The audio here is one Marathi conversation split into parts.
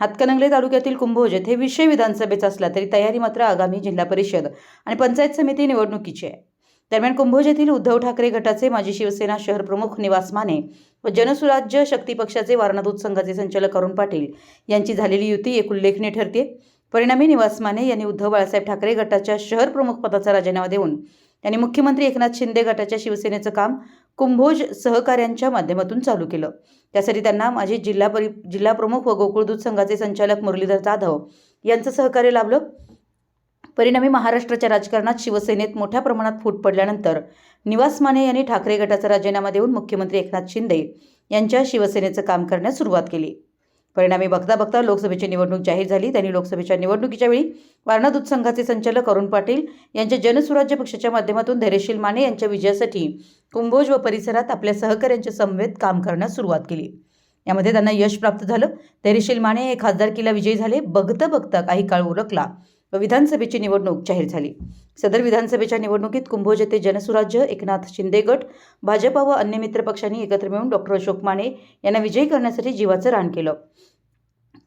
हातकणंगले तालुक्यातील कुंभोज येथे विषय विधानसभेचा असला तरी तयारी मात्र आगामी जिल्हा परिषद आणि पंचायत समिती निवडणुकीची आहे. दरम्यान कुंभोज येथील उद्धव ठाकरे गटाचे माजी शिवसेना शहर प्रमुख निवास माने व जनसुराज्य शक्ती पक्षाचे वारणदूत संघाचे संचालक अरुण पाटील यांची झालेली युती एक उल्लेखनीय ठरते परिणामी निवास माने यांनी उद्धव बाळासाहेब ठाकरे गटाच्या शहर प्रमुख पदाचा राजीनामा देऊन त्यांनी मुख्यमंत्री एकनाथ शिंदे गटाच्या शिवसेनेचं काम कुंभोज सहकाऱ्यांच्या माध्यमातून चालू केलं. त्यासाठी त्यांना माजी जिल्हा परि जिल्हा प्रमुख व गोकुळ दूध संघाचे संचालक मुरलीधर जाधव यांचं सहकार्य लाभलं. परिणामी महाराष्ट्राच्या राजकारणात शिवसेनेत मोठ्या प्रमाणात फूट पडल्यानंतर निवास माने यांनी ठाकरे गटाचा राजीनामा देऊन मुख्यमंत्री एकनाथ शिंदे यांच्या शिवसेनेचं काम करण्यास सुरुवात केली. परिणामी बघता बघता लोकसभेची निवडणूक जाहीर झाली. त्यांनी लोकसभेच्या निवडणुकीच्या वेळी वारणा दूध संघाचे संचालक अरुण पाटील यांच्या जनसुराज्य पक्षाच्या माध्यमातून धैर्यशील माने यांच्या विजयासाठी कुंभोज व परिसरात आपल्या सहकाऱ्यांच्या समवेत काम करण्यास सुरुवात केली. यामध्ये त्यांना यश प्राप्त झालं. धैर्यशील माने हे खासदारकीला विजयी झाले. बघता बघता काही काळ उरकला. व विधानसभेची निवडणूक जाहीर झाली. सदर विधानसभेच्या निवडणुकीत कुंभोज येथे जनसुराज्य एकनाथ शिंदे गट भाजपा व अन्य मित्र पक्षांनी एकत्र मिळून डॉक्टर अशोक माने यांना विजयी करण्यासाठी जीवाचं रान केलं.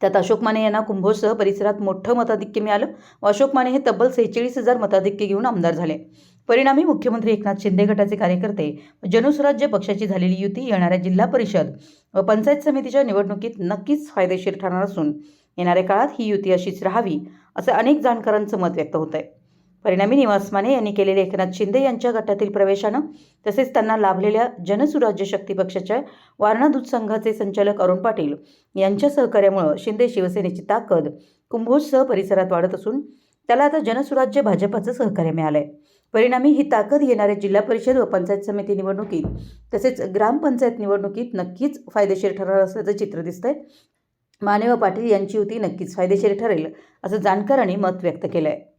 त्यात अशोक माने यांना कुंभोजसह परिसरात मोठं मताधिक्य मिळालं व अशोक माने हे तब्बल सेहेचाळीस हजार मताधिक्य घेऊन आमदार झाले. परिणामी मुख्यमंत्री एकनाथ शिंदे गटाचे कार्यकर्ते व जनसुराज्य पक्षाची झालेली युती येणाऱ्या जिल्हा परिषद व पंचायत समितीच्या निवडणुकीत नक्कीच फायदेशीर ठरणार असून येणाऱ्या काळात ही युती अशीच राहावी असं अनेक जाणकारांचं मत व्यक्त होत आहे परिणामी निवास माने यांनी केलेल्या एकनाथ शिंदे यांच्या गटातील प्रवेशानं तसेच त्यांना लाभलेल्या जनसुराज्य शक्ती पक्षाच्या वारणा दूध संघाचे संचालक अरुण पाटील यांच्या सहकार्यामुळं शिंदे शिवसेनेची ताकद कुंभोजसह परिसरात वाढत असून त्याला आता जनसुराज्य भाजपाचं सहकार्य मिळालं आहे परिणामी ही ताकद येणाऱ्या जिल्हा परिषद व पंचायत समिती निवडणुकीत तसेच ग्रामपंचायत निवडणुकीत नक्कीच फायदेशीर ठरणार असल्याचं चित्र दिसतंय. माने व पाटील यांची युती नक्कीच फायदेशीर ठरेल असं जाणकारांनी मत व्यक्त केलं आहे